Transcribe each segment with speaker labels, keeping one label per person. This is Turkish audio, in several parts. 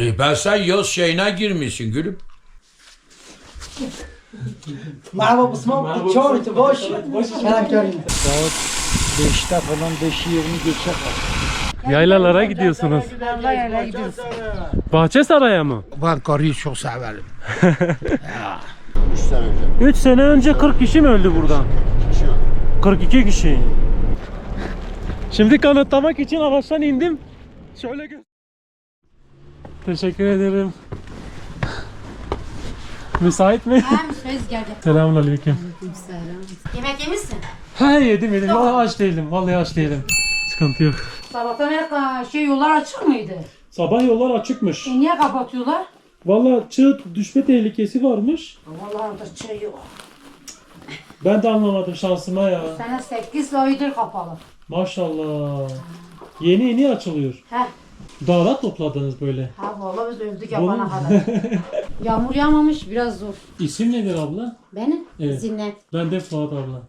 Speaker 1: E ben sen yaz şeyine girmişsin gülüm.
Speaker 2: Merhaba Osman. Çağırdı boş. Selam göreyim.
Speaker 3: Saat 5'te falan 5'i 20 geçe.
Speaker 4: Yaylalara gidiyorsunuz. Bahçe Saray'a mı?
Speaker 3: Ben karıyı çok severim.
Speaker 4: 3 sene önce 40 kişi mi öldü buradan? 42 kişi. Şimdi kanıtlamak için araçtan indim. Şöyle gö- Teşekkür ederim. Müsait mi?
Speaker 5: Ha müsait geldi.
Speaker 4: Selamünaleyküm.
Speaker 5: Yemek yemişsin.
Speaker 4: He yedim yedim. Vallahi aç değilim. Vallahi aç değilim. Sıkıntı yok.
Speaker 5: Sabahtan beri ka- şey yollar açık mıydı?
Speaker 4: Sabah yollar açıkmış.
Speaker 5: E niye kapatıyorlar?
Speaker 4: Vallahi çığ düşme tehlikesi varmış.
Speaker 5: Vallahi orada çay yok.
Speaker 4: Ben de anlamadım şansıma ya.
Speaker 5: Sene 8 aydır kapalı.
Speaker 4: Maşallah. Yeni yeni açılıyor.
Speaker 5: He.
Speaker 4: Dağda topladınız böyle.
Speaker 5: Ha vallahi biz öldük yapana kadar. Yağmur yağmamış biraz zor.
Speaker 4: İsim nedir abla?
Speaker 5: Benim
Speaker 4: Evet.
Speaker 5: Zinnet.
Speaker 4: Ben de Fuat abla.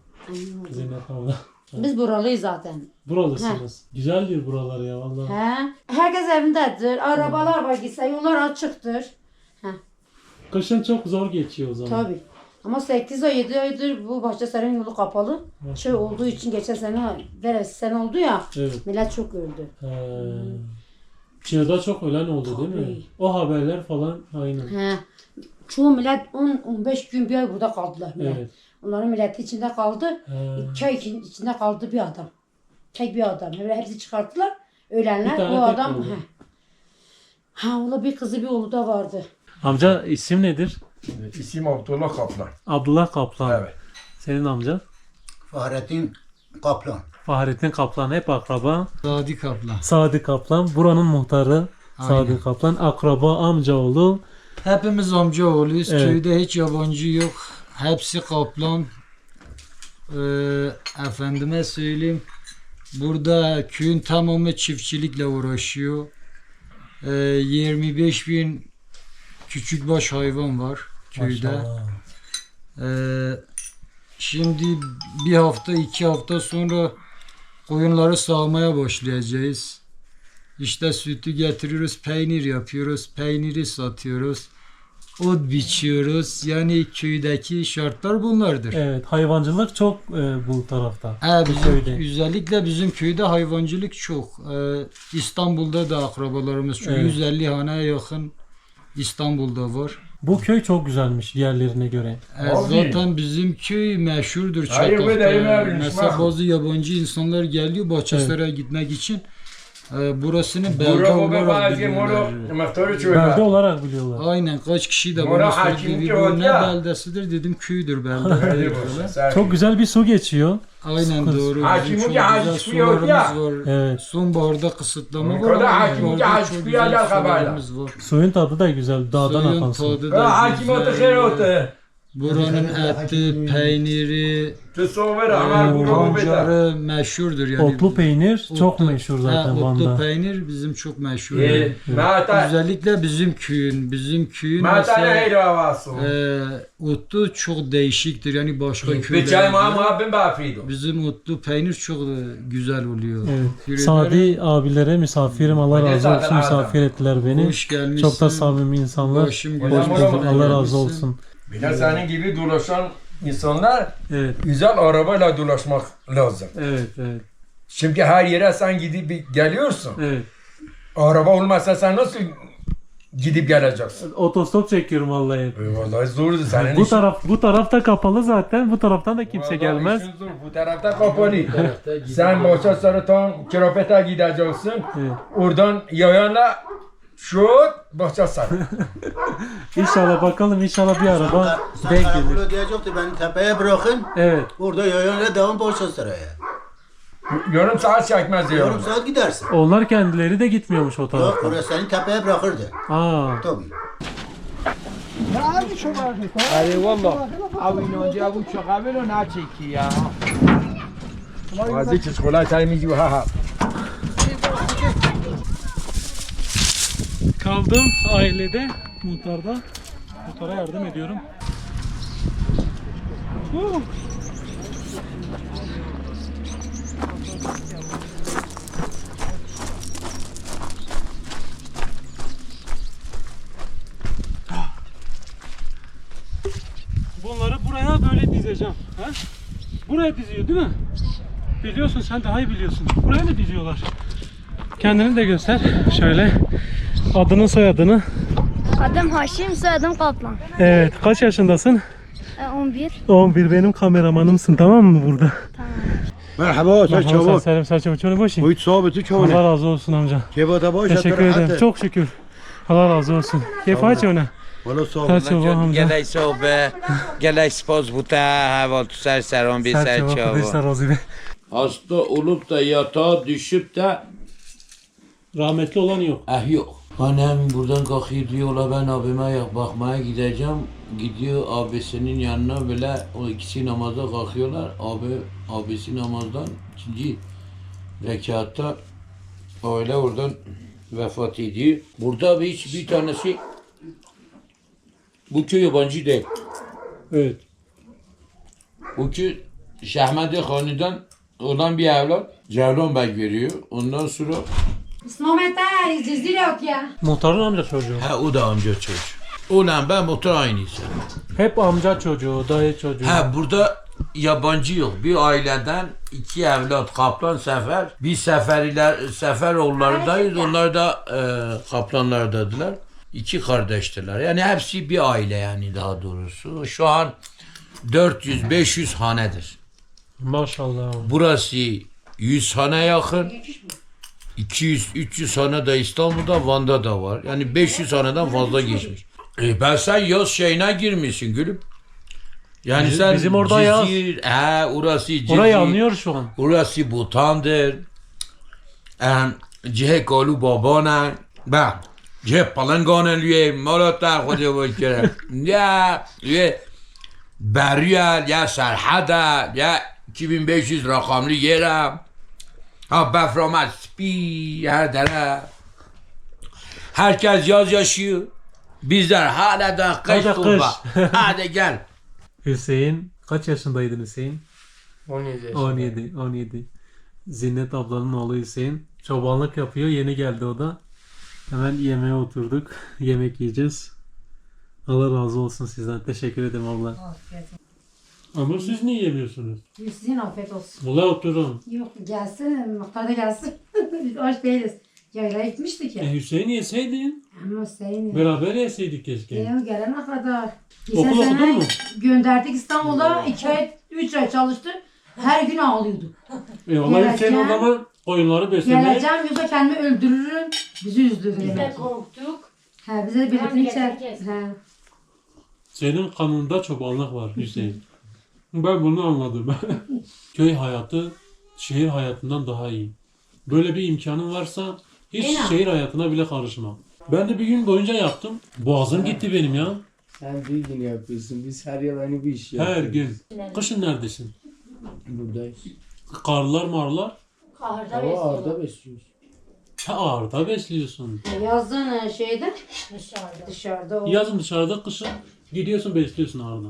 Speaker 4: Zeynep abla.
Speaker 5: Biz buralıyız zaten.
Speaker 4: Buralısınız. Güzeldir buralar ya vallahi.
Speaker 5: He. Herkes evindedir. Arabalar var gitse yollar açıktır.
Speaker 4: Kışın çok zor geçiyor o zaman.
Speaker 5: Tabii. Ama 8 ay 7 aydır bu Bahçesaray yolu kapalı. Şey olduğu için geçen sene, veresi sene oldu ya.
Speaker 4: Evet.
Speaker 5: Millet çok öldü.
Speaker 4: Ee, Çığ'da çok ölen oldu değil mi?
Speaker 5: Tabii.
Speaker 4: O haberler falan aynen.
Speaker 5: He. Çoğu millet 10-15 gün bir ay burada kaldılar. Millet.
Speaker 4: Evet.
Speaker 5: Onların milleti içinde kaldı.
Speaker 4: Ee,
Speaker 5: İki ay için- içinde kaldı bir adam. Tek bir adam. Böyle hepsi çıkarttılar. Ölenler
Speaker 4: Bir tane
Speaker 5: o
Speaker 4: tek
Speaker 5: adam.
Speaker 4: kaldı.
Speaker 5: He. Ha ola bir kızı bir oğlu da vardı.
Speaker 4: amca isim nedir?
Speaker 1: İsim Abdullah Kaplan.
Speaker 4: Abdullah Kaplan.
Speaker 1: Evet.
Speaker 4: Senin amca?
Speaker 3: Fahrettin Kaplan.
Speaker 4: Fahrettin Kaplan hep akraba.
Speaker 3: Sadi Kaplan.
Speaker 4: Sadi Kaplan buranın muhtarı. Sadi
Speaker 3: Aynen.
Speaker 4: Kaplan akraba amcaoğlu.
Speaker 3: Hepimiz amcaoğluyuz.
Speaker 4: Evet.
Speaker 3: Köyde hiç yabancı yok. Hepsi Kaplan. Ee, efendime söyleyeyim. Burada köyün tamamı çiftçilikle uğraşıyor. Ee, 25 bin küçük baş hayvan var köyde.
Speaker 4: Maşallah.
Speaker 3: Ee, şimdi bir hafta iki hafta sonra koyunları sağmaya başlayacağız. İşte sütü getiriyoruz, peynir yapıyoruz, peyniri satıyoruz, ot biçiyoruz. Yani köydeki şartlar bunlardır.
Speaker 4: Evet hayvancılık çok e, bu tarafta. Bu
Speaker 3: bizim,
Speaker 4: köyde.
Speaker 3: özellikle bizim köyde hayvancılık çok. Ee, İstanbul'da da akrabalarımız çok.
Speaker 4: Evet.
Speaker 3: 150 haneye yakın İstanbul'da var.
Speaker 4: Bu köy çok güzelmiş diğerlerine göre.
Speaker 3: E,
Speaker 1: Abi.
Speaker 3: zaten bizim köy meşhurdur
Speaker 1: Hayır,
Speaker 3: Çatak'ta. Mesela bazı yabancı insanlar geliyor Bahçesaray'a gitmek için. E, burasını
Speaker 1: Bura bu
Speaker 3: olarak
Speaker 1: bazı
Speaker 3: biliyorlar.
Speaker 1: moru muhtarı
Speaker 4: Belde olarak biliyorlar.
Speaker 3: Aynen kaç kişi de
Speaker 1: Mora
Speaker 3: bana
Speaker 1: hakim
Speaker 3: söyledi.
Speaker 1: ki
Speaker 3: Bu ne
Speaker 1: ya."
Speaker 3: beldesidir dedim köydür belde. diyorlar.
Speaker 4: Çok güzel bir su geçiyor.
Speaker 3: Aynen doğru.
Speaker 1: Hakim
Speaker 3: Bizim çok
Speaker 1: ki
Speaker 3: güzel
Speaker 1: hakim yok
Speaker 3: sularımız
Speaker 1: ya.
Speaker 3: var.
Speaker 4: Evet.
Speaker 3: Sonbaharda kısıtlama var.
Speaker 1: kadar
Speaker 3: ama
Speaker 1: hakim ki
Speaker 3: ilkbaharda
Speaker 1: hakim
Speaker 3: çok
Speaker 1: bir
Speaker 3: güzel sularımız var.
Speaker 4: Suyun tadı da güzel. Dağdan
Speaker 3: Suyun
Speaker 4: akan su.
Speaker 3: tadı da
Speaker 1: Hakim otu
Speaker 3: güzel.
Speaker 1: kere otu.
Speaker 3: Buranın eti, peyniri, pancarı meşhurdur yani.
Speaker 4: Otlu peynir çok
Speaker 3: Otlu-
Speaker 4: meşhur zaten
Speaker 3: Ha, otlu
Speaker 4: Van'da.
Speaker 3: peynir bizim çok meşhur.
Speaker 1: E, Mata
Speaker 3: Özellikle bizim köyün, bizim köyün mesela e, otu çok değişiktir. Yani başka
Speaker 1: bafido.
Speaker 3: bizim otlu peynir çok güzel oluyor.
Speaker 4: Evet. Sadi abilere misafirim Allah razı olsun misafir ettiler beni.
Speaker 3: Hoş gelmişsin.
Speaker 4: Çok da samimi insanlar. Hoş bulduk. Allah razı olsun.
Speaker 1: Bir de senin gibi dolaşan insanlar
Speaker 4: Evet.
Speaker 1: güzel arabayla dolaşmak lazım.
Speaker 4: Evet, evet.
Speaker 1: Çünkü her yere sen gidip geliyorsun.
Speaker 4: Evet.
Speaker 1: Araba olmasa sen nasıl gidip geleceksin?
Speaker 4: Otostop çekiyorum vallahi.
Speaker 1: E, Vallahi zordu senin
Speaker 4: Bu
Speaker 1: işin.
Speaker 4: taraf bu tarafta kapalı zaten. Bu taraftan da kimse
Speaker 1: Vallahi
Speaker 4: gelmez.
Speaker 1: zor. Bu tarafta kapalı. sen boşa sarıtan kirapete gideceksin.
Speaker 4: Evet.
Speaker 1: Oradan yayanla şut boşa sarı.
Speaker 4: İnşallah bakalım inşallah bir araba denk gelir.
Speaker 6: Karakolu diyecekti beni tepeye bırakın.
Speaker 4: Evet.
Speaker 6: Burada yayınla devam Borçasaray'a.
Speaker 1: Yarım saat çekmez
Speaker 6: Yarım
Speaker 1: yarım.
Speaker 6: saat gidersin.
Speaker 4: Onlar kendileri de gitmiyormuş o
Speaker 6: Yok
Speaker 4: tarafta.
Speaker 6: orası seni tepeye bırakırdı.
Speaker 4: Aa.
Speaker 6: Tabii.
Speaker 7: آره والله او اینجا ابو چقبه رو نچکی یا
Speaker 1: Bazı kız kolay termici ha ha.
Speaker 4: kaldım ailede muhtarda. Muhtara yardım ediyorum. Uh. Bunları buraya böyle dizeceğim. He? Buraya diziyor değil mi? Biliyorsun sen daha iyi biliyorsun. Buraya mı diziyorlar? Kendini de göster. Şöyle Adını soyadını.
Speaker 8: Adım Haşim, soyadım Kaplan.
Speaker 4: Evet, kaç yaşındasın?
Speaker 8: E, 11.
Speaker 4: 11 benim kameramanımsın tamam mı burada? Tamam.
Speaker 6: Merhaba, sen çabuk.
Speaker 4: Selam, sen çabuk. Çabuk boşun.
Speaker 6: Buyut sohbeti çabuk.
Speaker 4: Allah razı olsun amca.
Speaker 6: Kebata boş.
Speaker 4: Teşekkür ederim. Çok şükür. Allah razı olsun. Kefa çona.
Speaker 6: Valla sohbet.
Speaker 9: Gelay sohbet. Gelay spoz buta. Hava ser seron bir
Speaker 4: ser
Speaker 9: çabuk.
Speaker 4: Kardeşler razı be.
Speaker 7: Hasta olup da yatağa düşüp de
Speaker 4: rahmetli olan yok.
Speaker 7: Ah yok. Annem buradan kalkıyor diyor ola ben abime yak bakmaya gideceğim. Gidiyor abisinin yanına böyle o ikisi namaza kalkıyorlar. Abi abisi namazdan ikinci rekatta öyle oradan vefat ediyor. Burada bir hiç bir tanesi bu köy yabancı değil.
Speaker 4: Evet.
Speaker 7: Bu köy Şahmet Hanı'dan olan bir evlat Cevlan Bey veriyor. Ondan sonra
Speaker 5: İsmamet'e cezire yok ya.
Speaker 4: Muhtarın amca çocuğu.
Speaker 7: Ha o da amca çocuğu. Ulan ben motor aynıyız.
Speaker 4: Hep amca çocuğu, dayı çocuğu.
Speaker 7: Ha burada yabancı yok. Bir aileden iki evlat kaplan sefer. Bir seferiler sefer oğullarındayız. Onlar da e, kaplanlardadırlar. İki kardeştiler. Yani hepsi bir aile yani daha doğrusu. Şu an 400-500 hanedir.
Speaker 4: Maşallah.
Speaker 7: Burası 100 hane yakın. 200-300 hane de İstanbul'da, Van'da da var. Yani 500 haneden fazla geçmiş. E ben sen yaz şeyine girmişsin gülüm. Yani
Speaker 4: Bizim-
Speaker 7: sen
Speaker 4: bizim orada yaz.
Speaker 7: Cizir, he orası Cizir.
Speaker 4: Orayı anlıyor şu an.
Speaker 7: Orası Butan'dır. Em, Cihe Kalu Babana. Ben. Cihe Palangana lüye. Malata Khoda bakire. Ya. Lüye. Beryal ya Serhada ya 2500 rakamlı yere. Ha Beframat Spi her dere. Herkes yaz yaşıyor. Bizler hala da kış
Speaker 4: Hala
Speaker 7: turba.
Speaker 4: kış.
Speaker 7: Hadi gel.
Speaker 4: Hüseyin kaç yaşındaydın Hüseyin?
Speaker 1: 17
Speaker 4: 17. 17. Zinnet ablanın oğlu Hüseyin. Çobanlık yapıyor. Yeni geldi o da. Hemen yemeğe oturduk. Yemek yiyeceğiz. Allah razı olsun sizden. Teşekkür ederim abla. Ama siz niye yemiyorsunuz?
Speaker 5: Sizin afiyet olsun.
Speaker 4: Valla oturun.
Speaker 5: Yok gelsin, muhtar da gelsin. Biz aç değiliz. Yayla gitmiştik ya.
Speaker 4: E Hüseyin yeseydin.
Speaker 5: Ama Hüseyin.
Speaker 4: Beraber yeseydik keşke.
Speaker 5: Ev gelene kadar. Geçen
Speaker 4: Okul okudun mu?
Speaker 5: gönderdik İstanbul'da. iki ay, üç ay çalıştı. Her gün ağlıyordu.
Speaker 4: E valla Hüseyin o zaman koyunları beslemeye.
Speaker 5: Geleceğim yoksa kendimi öldürürüm. Bizi üzdü. Biz de
Speaker 8: korktuk.
Speaker 5: He, bize de biletini. He.
Speaker 4: Senin kanında çobanlık var Hüseyin. Ben bunu anladım. Köy hayatı şehir hayatından daha iyi. Böyle bir imkanın varsa hiç
Speaker 5: Aynen.
Speaker 4: şehir hayatına bile karışma. Ben de bir gün boyunca yaptım. Boğazım gitti benim ya.
Speaker 1: Sen bir gün yapıyorsun. Biz her yıl aynı bir iş
Speaker 4: Her
Speaker 1: yapıyoruz.
Speaker 4: gün. Kışın neredesin?
Speaker 1: Buradayız.
Speaker 4: Karlar marlar.
Speaker 8: Kahırda
Speaker 1: Hava ağırda besliyoruz.
Speaker 4: Ha ağırda besliyorsun.
Speaker 5: Yazın e, şeyde
Speaker 8: dışarıda.
Speaker 5: dışarıda o.
Speaker 4: Yazın dışarıda kışın gidiyorsun besliyorsun ağırda.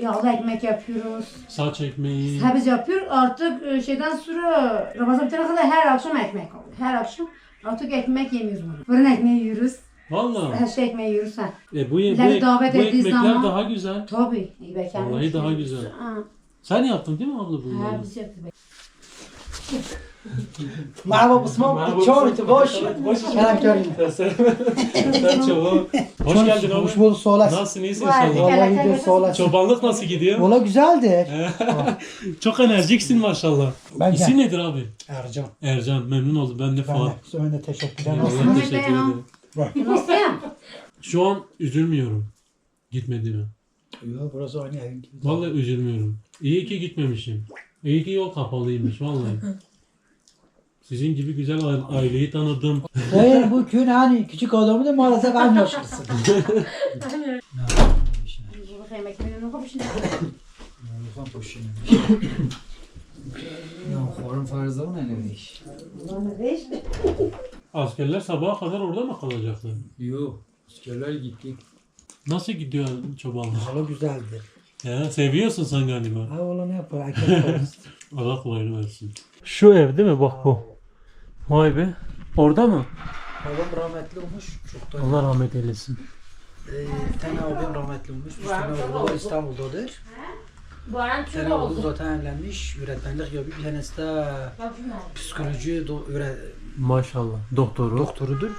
Speaker 5: Yağlı ekmek yapıyoruz.
Speaker 4: Saç ekmeği.
Speaker 5: Ha biz yapıyoruz artık e, şeyden sonra Ramazan bitene kadar her akşam ekmek oluyor. Her akşam artık ekmek yemiyoruz bunu. Fırın ekmeği yiyoruz.
Speaker 4: Valla.
Speaker 5: Her şey ekmeği yiyoruz ha.
Speaker 4: E bu, bu,
Speaker 5: İleri
Speaker 4: ek-
Speaker 5: davet
Speaker 4: bu
Speaker 5: ettiği
Speaker 4: ekmekler
Speaker 5: zaman-
Speaker 4: daha güzel.
Speaker 5: Tabii. iyi be kendim
Speaker 4: Vallahi daha güzel.
Speaker 5: Ha,
Speaker 4: Sen yaptın değil mi abla
Speaker 5: ha
Speaker 4: bunları?
Speaker 5: biz yaptık.
Speaker 2: مرحبا بسمام چهار تو باش منم کریم
Speaker 4: Sen çabuk. Hoş geldin
Speaker 2: Hoş
Speaker 4: abi.
Speaker 2: bulduk sağ olasın.
Speaker 4: Nasılsın iyisin
Speaker 5: Vay,
Speaker 4: inşallah.
Speaker 5: gel.
Speaker 2: Vallahi de sağ olasın.
Speaker 4: Çobanlık nasıl gidiyor?
Speaker 2: Valla güzeldir.
Speaker 4: Çok enerjiksin maşallah.
Speaker 2: Ben
Speaker 4: İsim
Speaker 2: gel.
Speaker 4: nedir abi?
Speaker 2: Ercan.
Speaker 4: Ercan memnun oldum ben de
Speaker 2: Ben
Speaker 4: Fuat.
Speaker 2: de sana da teşekkür ederim.
Speaker 4: Allah
Speaker 5: Nasılsın?
Speaker 4: teşekkür ederim.
Speaker 5: Nasıl ya?
Speaker 4: Şu an üzülmüyorum gitmediğime.
Speaker 2: Yok burası aynı evin gibi.
Speaker 4: Vallahi üzülmüyorum. İyi ki gitmemişim. İyi ki yol kapalıymış vallahi. Sizin gibi güzel aileyi tanıdım.
Speaker 2: Hayır bu köyün hani küçük adamı da maalesef en yaşlısı.
Speaker 5: Bu yemek menü kapışın.
Speaker 3: Xorun Farzavun eləmiş.
Speaker 5: Ulan beş.
Speaker 4: Askerler sabaha kadar orada mı kalacaklar?
Speaker 3: Yok. Askerler gittik.
Speaker 4: Nasıl gidiyor çobanlık?
Speaker 2: Valla güzeldir.
Speaker 4: Ya seviyorsun sen galiba.
Speaker 2: Ha valla ne yapar?
Speaker 4: Allah kolayını versin. Şu ev değil mi? Bak bu. Vay be. Orada mı?
Speaker 2: Babam rahmetli olmuş. Çok da
Speaker 4: Allah rahmet eylesin.
Speaker 2: bir tane abim rahmetli olmuş. Bir tane oğlu var İstanbul'dadır.
Speaker 10: Baran
Speaker 2: Bir
Speaker 10: çok
Speaker 2: tane oğlu
Speaker 10: oldu.
Speaker 2: zaten evlenmiş. Öğretmenlik yapıyor. Bir tanesi de psikoloji do- öğre-
Speaker 4: Maşallah. Doktoru.
Speaker 2: doktorudur.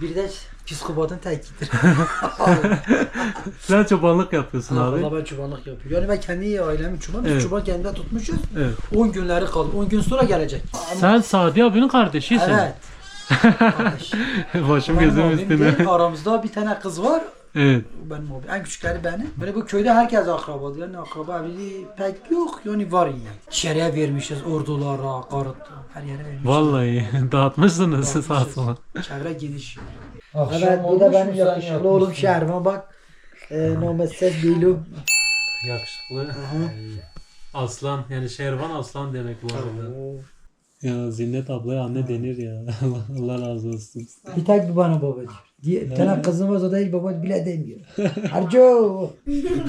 Speaker 2: Bir de psikopatın tekidir.
Speaker 4: Sen çobanlık yapıyorsun abi.
Speaker 2: Valla ben çobanlık yapıyorum. Yani ben kendi ailemi çoban, biz
Speaker 4: Evet.
Speaker 2: çoban kendimde tutmuşuz.
Speaker 4: Evet.
Speaker 2: 10 günleri kaldı. 10 gün sonra gelecek.
Speaker 4: Sen Sadi abinin kardeşisin.
Speaker 2: Evet. Kardeş.
Speaker 4: Başım
Speaker 2: Benim
Speaker 4: gözüm üstüne.
Speaker 2: Aramızda bir tane kız var.
Speaker 4: Evet.
Speaker 2: Benim abim. En küçükleri benim. Böyle bu köyde herkes akrabadır. Yani akraba evliliği pek yok. Yani var yani. Dışarıya vermişiz ordulara, karıt, her yere vermişiz.
Speaker 4: Vallahi dağıtmışsınız sağ sola.
Speaker 2: Çevre geniş.
Speaker 3: Akşam
Speaker 2: evet bu da benim yakışıklı oğlum? Şerman bak. Ee, Nomesses Bilum.
Speaker 4: Yakışıklı. Aslan yani Şervan Aslan demek bu arada. Ya Zinnet ablaya anne denir ya. Allah, Allah razı olsun.
Speaker 2: Bir tek bu bana babacığım. Diye, bir tane kızım var o da hiç baba bile demiyor. Harco.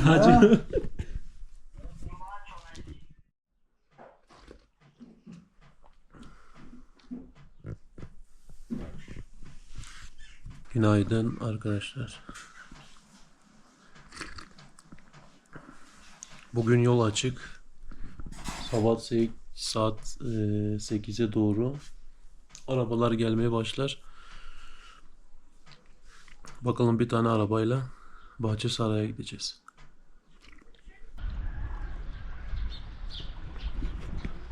Speaker 4: Hacı. Günaydın arkadaşlar. Bugün yol açık. Sabah saat e, 8'e doğru arabalar gelmeye başlar. Bakalım bir tane arabayla Bahçesaray'a gideceğiz.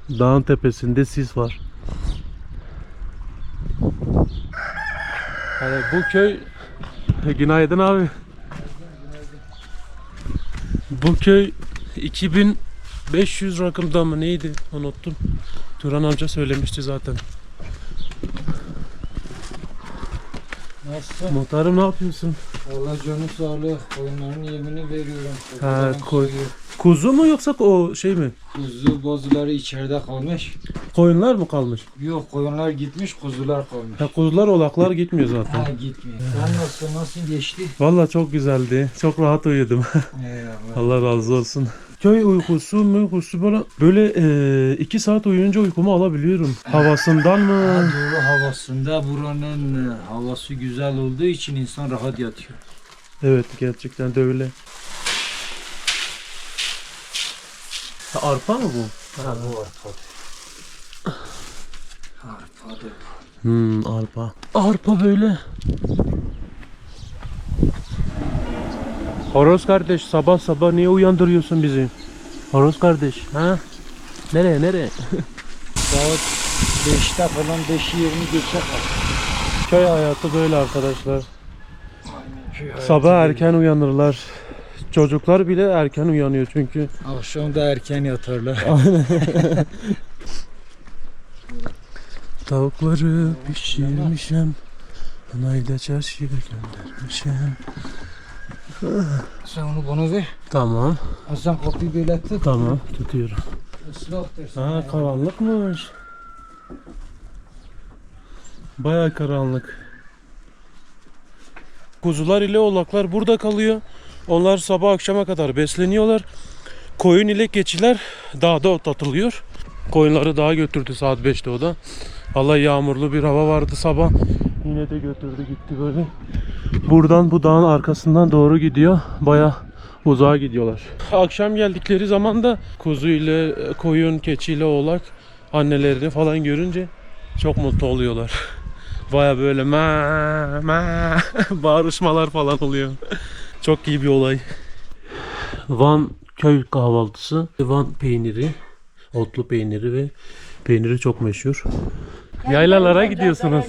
Speaker 4: Dağın tepesinde sis var. Yani bu köy Günaydın abi. Bu köy 2500 rakımda mı neydi unuttum. Turan amca söylemişti zaten.
Speaker 3: Nasılsın?
Speaker 4: Muhtarım ne yapıyorsun?
Speaker 3: Allah canı sağlık. Koyunların yemini veriyorum.
Speaker 4: Ha, koy-. Kuzu mu yoksa o şey mi?
Speaker 3: Kuzu bozuları içeride kalmış.
Speaker 4: Koyunlar mı kalmış?
Speaker 3: Yok koyunlar gitmiş kuzular kalmış.
Speaker 4: Ha, kuzular olaklar gitmiyor zaten.
Speaker 3: Ha gitmiyor. Sen nasılsın? Nasıl geçti?
Speaker 4: Vallahi çok güzeldi. Çok rahat uyudum.
Speaker 3: Eyvallah.
Speaker 4: Allah razı olsun. Köy uykusu mu uykusu böyle böyle e, iki saat uyuyunca uykumu alabiliyorum. Havasından
Speaker 3: Ha,
Speaker 4: mı?
Speaker 3: doğru havasında buranın e, havası güzel olduğu için insan rahat yatıyor.
Speaker 4: Evet gerçekten de öyle. Ha, arpa mı bu?
Speaker 3: Ha bu arpa. Arpadır.
Speaker 4: Hmm arpa. Arpa böyle. Horoz kardeş sabah sabah niye uyandırıyorsun bizi? Horoz kardeş ha? Nereye nereye?
Speaker 3: Saat 5'te falan 5'i 20 geçe kalk.
Speaker 4: Köy hayatı böyle arkadaşlar.
Speaker 3: Köy hayatı
Speaker 4: Sabah
Speaker 3: böyle.
Speaker 4: erken uyanırlar. Çocuklar bile erken uyanıyor çünkü.
Speaker 3: Akşam da erken yatarlar.
Speaker 4: Tavukları pişirmişim. Anayı da çarşıya göndermişim.
Speaker 3: Sen onu bana ver.
Speaker 4: Tamam,
Speaker 3: Sen kapıyı böyle tut.
Speaker 4: tamam tutuyorum.
Speaker 3: Islahtır. sen
Speaker 4: Ha karanlıkmış. Baya karanlık. Kuzular ile oğlaklar burada kalıyor. Onlar sabah akşama kadar besleniyorlar. Koyun ile keçiler dağda otlatılıyor. Koyunları dağa götürdü saat 5'te o da. Allah yağmurlu bir hava vardı sabah. Yine de götürdü gitti böyle. Buradan bu dağın arkasından doğru gidiyor. Baya uzağa gidiyorlar. Akşam geldikleri zaman da kuzu ile koyun, keçi ile oğlak annelerini falan görünce çok mutlu oluyorlar. Baya böyle ma ma bağırışmalar falan oluyor. çok iyi bir olay. Van köy kahvaltısı, Van peyniri, otlu peyniri ve peyniri çok meşhur. Yaylalara gidiyorsunuz.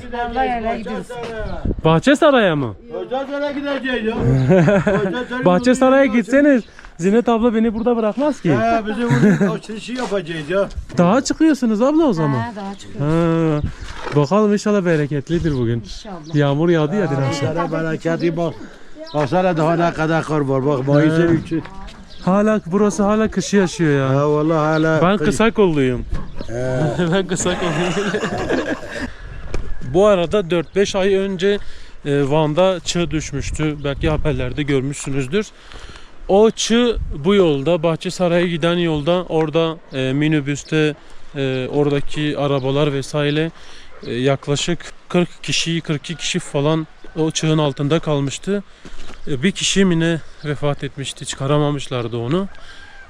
Speaker 4: Bahçesaray'a mı?
Speaker 11: Bahçesaray'a gideceğiz ya.
Speaker 4: Bahçesaray'a gitseniz Zinet abla beni burada bırakmaz ki.
Speaker 11: He bizim burada açılışı yapacağız ya.
Speaker 4: Dağa çıkıyorsunuz abla o zaman.
Speaker 5: Ha, daha çıkıyor.
Speaker 4: Ha, bakalım inşallah bereketlidir bugün.
Speaker 5: İnşallah.
Speaker 4: Yağmur yağdı ya dün akşam.
Speaker 11: Sana bereketi bak. Baksana daha ne kadar kar var bak Mayıs'ın üçü.
Speaker 4: Hala burası hala kışı yaşıyor ya.
Speaker 11: Ha vallahi hala.
Speaker 4: Ben kısa kolluyum.
Speaker 11: He.
Speaker 4: ben kısa kolluyum. Bu arada 4-5 ay önce e, Van'da çığ düşmüştü. Belki haberlerde görmüşsünüzdür. O çığ bu yolda Bahçesaray'a giden yolda orada e, minibüste e, oradaki arabalar vesaire yaklaşık 40 kişi 42 kişi falan o çığın altında kalmıştı. E, Bir kişi mi ne vefat etmişti. Çıkaramamışlardı onu.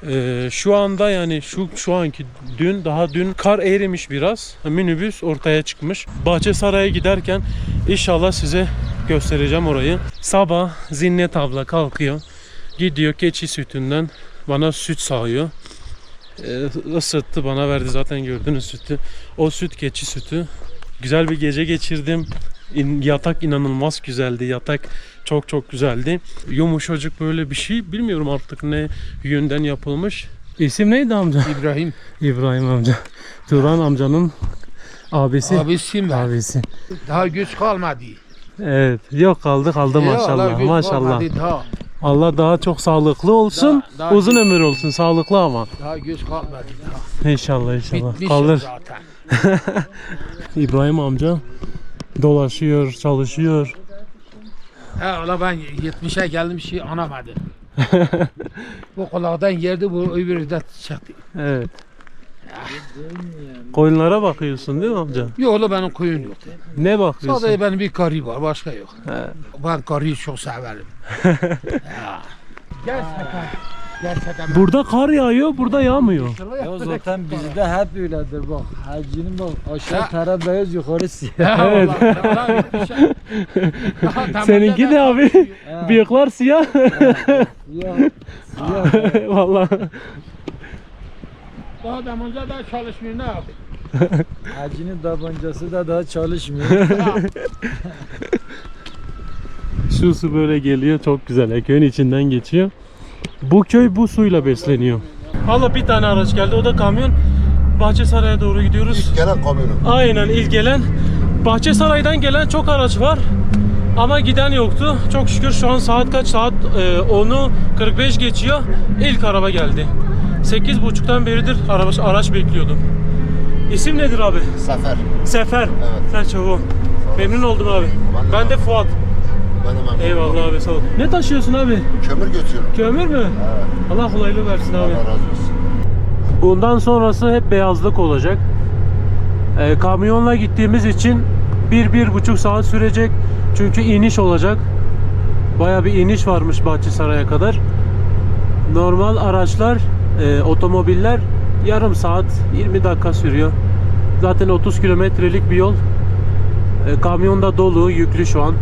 Speaker 4: E, şu anda yani şu şu anki dün daha dün kar erimiş biraz. Minibüs ortaya çıkmış. Bahçesaray'a giderken inşallah size göstereceğim orayı. Sabah Zinnet abla kalkıyor. Gidiyor keçi sütünden bana süt sağıyor. E, ısıttı bana verdi zaten gördünüz sütü. O süt keçi sütü. Güzel bir gece geçirdim. Yatak inanılmaz güzeldi. Yatak çok çok güzeldi. Yumuşacık böyle bir şey. Bilmiyorum artık ne yönden yapılmış. İsim neydi amca?
Speaker 6: İbrahim
Speaker 4: İbrahim amca. Turan amcanın abisi.
Speaker 6: abisi mi?
Speaker 4: Abisi.
Speaker 6: Daha güç kalmadı.
Speaker 4: Evet. Yok kaldı kaldı
Speaker 6: Ya Allah,
Speaker 4: maşallah.
Speaker 6: güç
Speaker 4: Maşallah.
Speaker 6: kalmadı, Daha,
Speaker 4: Allah daha çok sağlıklı olsun.
Speaker 6: Daha- daha
Speaker 4: uzun
Speaker 6: güç-
Speaker 4: ömür olsun. Sağlıklı ama.
Speaker 6: daha güç kalmadı. Daha.
Speaker 4: İnşallah inşallah.
Speaker 6: Bitmiş
Speaker 4: Kalır.
Speaker 6: zaten.
Speaker 4: İbrahim amca dolaşıyor, çalışıyor.
Speaker 6: He ola ben 70'e geldim şey anlamadım. Bu kulaktan yerdi bu öbürü de çıktı.
Speaker 4: Evet. Koyunlara bakıyorsun değil mi amca?
Speaker 6: Yok ola benim koyun yok.
Speaker 4: Ne bakıyorsun?
Speaker 6: Sadece benim bir karı var başka yok.
Speaker 4: He.
Speaker 6: Ben karıyı çok severim. Ya. Gerçekten. Gerçekten.
Speaker 4: Burada kar yağıyor, burada yağmıyor.
Speaker 2: Ya zaten bizde hep öyledir bak. Hacinin bak aşağı taraf beyaz yukarı siyah.
Speaker 4: Evet. Seninki de abi. Bıyıklar siyah.
Speaker 2: Ya, siyah.
Speaker 4: Vallahi.
Speaker 6: Daha damanca da çalışmıyor ne yapayım?
Speaker 2: Hacinin tabancası da daha çalışmıyor.
Speaker 4: Şu su böyle geliyor çok güzel. Köyün içinden geçiyor. Bu köy bu suyla besleniyor. Valla bir tane araç geldi o da kamyon. Bahçesaray'a doğru gidiyoruz.
Speaker 12: Gelen kamyonu.
Speaker 4: Aynen ilk gelen. Bahçesaray'dan gelen çok araç var. Ama giden yoktu. Çok şükür şu an saat kaç? Saat e, 10'u 45 geçiyor. İlk araba geldi. 8.30'dan beridir araç, araç bekliyordum. İsim nedir abi?
Speaker 12: Sefer.
Speaker 4: Sefer.
Speaker 12: Evet.
Speaker 4: Selçuk. Memnun oldum abi.
Speaker 12: Ben de
Speaker 4: Ben de Fuat.
Speaker 12: Ben de memnun
Speaker 4: Eyvallah abi sağ ol. Ne taşıyorsun abi?
Speaker 12: Kömür götürüyorum.
Speaker 4: Kömür mü?
Speaker 12: Evet.
Speaker 4: Allah kolaylık versin abi.
Speaker 12: Allah razı olsun.
Speaker 4: Bundan sonrası hep beyazlık olacak. Ee, kamyonla gittiğimiz için bir, bir buçuk saat sürecek. Çünkü iniş olacak. Baya bir iniş varmış Bahçesaray'a kadar. Normal araçlar, e, otomobiller yarım saat 20 dakika sürüyor. Zaten 30 kilometrelik bir yol. E, kamyon da dolu, yüklü şu an.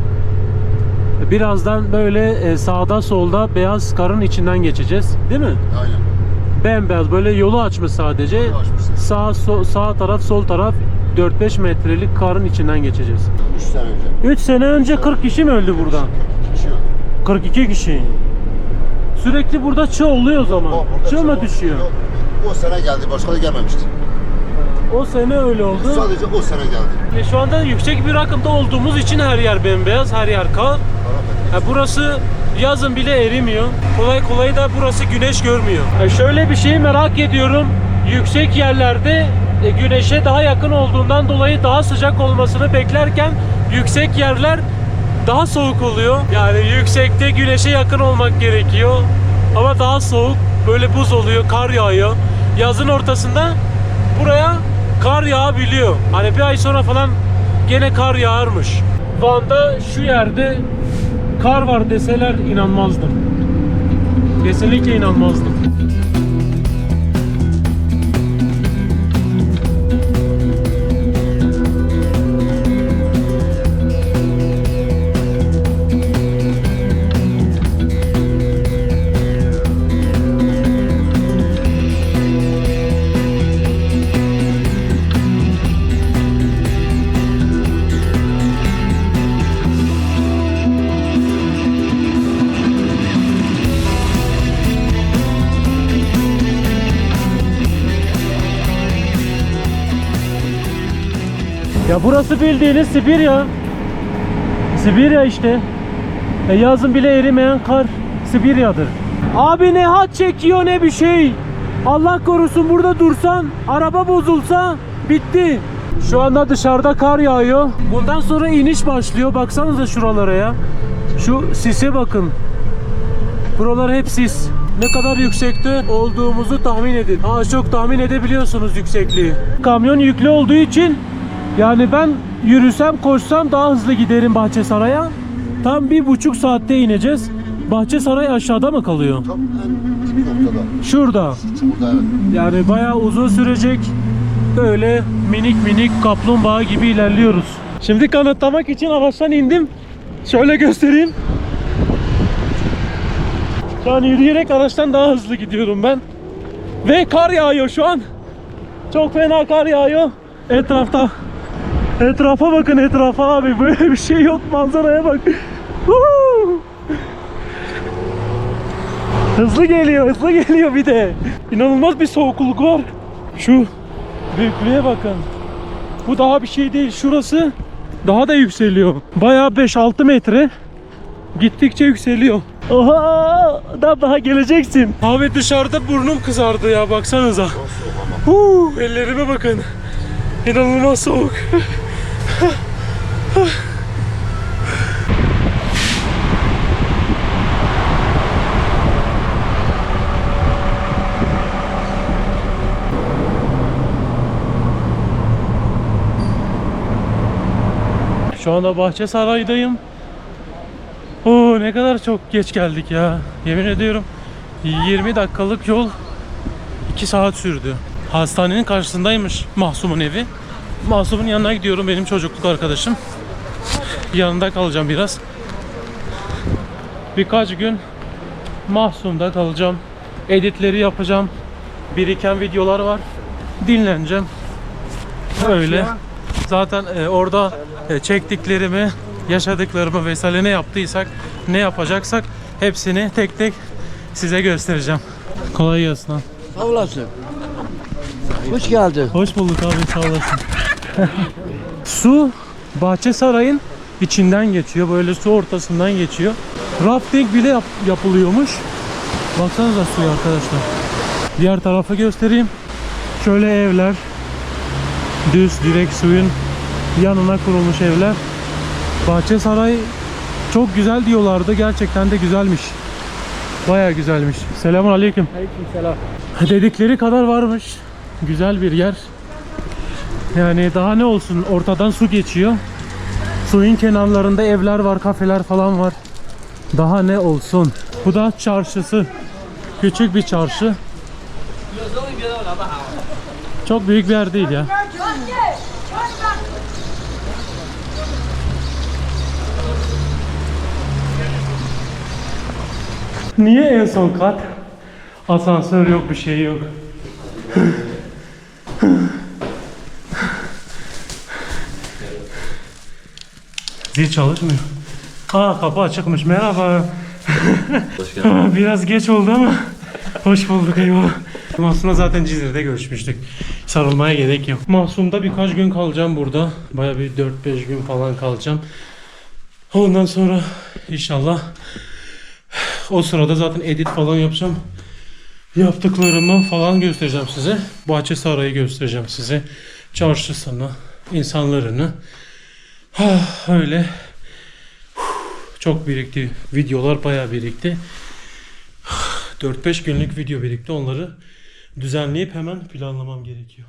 Speaker 4: Birazdan böyle e, sağda solda beyaz karın içinden geçeceğiz. Değil mi?
Speaker 12: Aynen.
Speaker 4: Bembeyaz böyle yolu açmış sadece.
Speaker 12: açmışsın.
Speaker 4: Sağ so- sağ taraf sol taraf 4-5 metrelik karın içinden geçeceğiz.
Speaker 12: 3 sene önce.
Speaker 4: 3 sene önce 40 kişi mi öldü burada?
Speaker 12: Düşüyor.
Speaker 4: 42 kişi. Sürekli burada çığ oluyor o zaman.
Speaker 12: O
Speaker 4: Çığ mı düşüyor?
Speaker 12: Yok, O sene geldi. Başka da gelmemişti.
Speaker 4: O sene öyle oldu.
Speaker 12: Sadece o sene geldi.
Speaker 4: Ve şu anda yüksek bir rakımda olduğumuz için her yer bembeyaz, her yer kar. Ha, burası yazın bile erimiyor. Kolay kolay da burası güneş görmüyor. Ha, şöyle bir şeyi merak ediyorum. Yüksek yerlerde e, güneşe daha yakın olduğundan dolayı daha sıcak olmasını beklerken yüksek yerler daha soğuk oluyor. Yani yüksekte güneşe yakın olmak gerekiyor. Ama daha soğuk, böyle buz oluyor, kar yağıyor. Yazın ortasında buraya kar yağabiliyor. Hani bir ay sonra falan gene kar yağarmış. Van'da şu yerde kar var deseler inanmazdım. Kesinlikle inanmazdım. Ya burası bildiğiniz Sibirya. Sibirya işte. E yazın bile erimeyen kar Sibirya'dır. Abi ne hat çekiyor ne bir şey. Allah korusun burada dursan, araba bozulsa bitti. Şu anda dışarıda kar yağıyor. Bundan sonra iniş başlıyor. Baksanıza şuralara ya. Şu sise bakın. Buralar hep sis. Ne kadar yüksekte olduğumuzu tahmin edin. Az çok tahmin edebiliyorsunuz yüksekliği. Kamyon yüklü olduğu için yani ben yürüsem koşsam daha hızlı giderim Bahçesaray'a. Tam bir buçuk saatte ineceğiz. Bahçesaray aşağıda mı kalıyor?
Speaker 12: Tam en dibi noktada.
Speaker 4: Şurada.
Speaker 12: Burada evet.
Speaker 4: Yani bayağı uzun sürecek. Böyle minik minik kaplumbağa gibi ilerliyoruz. Şimdi kanıtlamak için araçtan indim. Şöyle göstereyim. Şu an yürüyerek araçtan daha hızlı gidiyorum ben. Ve kar yağıyor şu an. Çok fena kar yağıyor. Etrafta. Etrafa bakın etrafa abi. Böyle bir şey yok. Manzaraya bak. Hızlı geliyor, hızlı geliyor bir de. İnanılmaz bir soğukluk var. Şu büyüklüğe bakın. Bu daha bir şey değil. Şurası daha da yükseliyor. Bayağı 5-6 metre. Gittikçe yükseliyor. Oha! Daha daha geleceksin. Abi dışarıda burnum kızardı ya baksanıza. Huu, ellerime bakın. İnanılmaz soğuk. Şu anda Bahçesaray'dayım. Oo ne kadar çok geç geldik ya. Yemin ediyorum 20 dakikalık yol 2 saat sürdü. Hastanenin karşısındaymış Mahsum'un evi. Mahsum'un yanına gidiyorum benim çocukluk arkadaşım. Yanında kalacağım biraz. Birkaç gün Mahsum'da kalacağım. Editleri yapacağım. Biriken videolar var. Dinleneceğim. Öyle. Zaten e, orada e, çektiklerimi, yaşadıklarımı vesaire ne yaptıysak, ne yapacaksak hepsini tek tek size göstereceğim. Kolay gelsin abi.
Speaker 13: Sağ olasın. Hoş geldin.
Speaker 4: Hoş bulduk abi sağ olasın. Su Bahçesaray'ın içinden geçiyor. Böyle su ortasından geçiyor. Rafting bile yap- yapılıyormuş. Baksanıza suya arkadaşlar. Diğer tarafı göstereyim. Şöyle evler. Düz direkt suyun yanına kurulmuş evler. Bahçesaray çok güzel diyorlardı. Gerçekten de güzelmiş. Baya güzelmiş. Selamun aleyküm.
Speaker 13: Aleykümselam.
Speaker 4: Dedikleri kadar varmış. Güzel bir yer. Yani daha ne olsun ortadan su geçiyor. Suyun kenarlarında evler var, kafeler falan var. Daha ne olsun. Bu da çarşısı. Küçük bir çarşı. Çok büyük bir yer değil ya. Niye en son kat? Asansör yok, bir şey yok. Zil çalışmıyor. Aa kapı açıkmış. Merhaba. Biraz geç oldu ama hoş bulduk eyvallah. Mahsun'la zaten Cizre'de görüşmüştük. Sarılmaya gerek yok. Mahsun'da birkaç gün kalacağım burada. Baya bir 4-5 gün falan kalacağım. Ondan sonra inşallah o sırada zaten edit falan yapacağım. Yaptıklarımı falan göstereceğim size. Bahçesaray'ı göstereceğim size. Çarşısını, insanlarını. Ah, öyle. Çok birikti. Videolar bayağı birikti. 4-5 günlük video birikti. Onları düzenleyip hemen planlamam gerekiyor.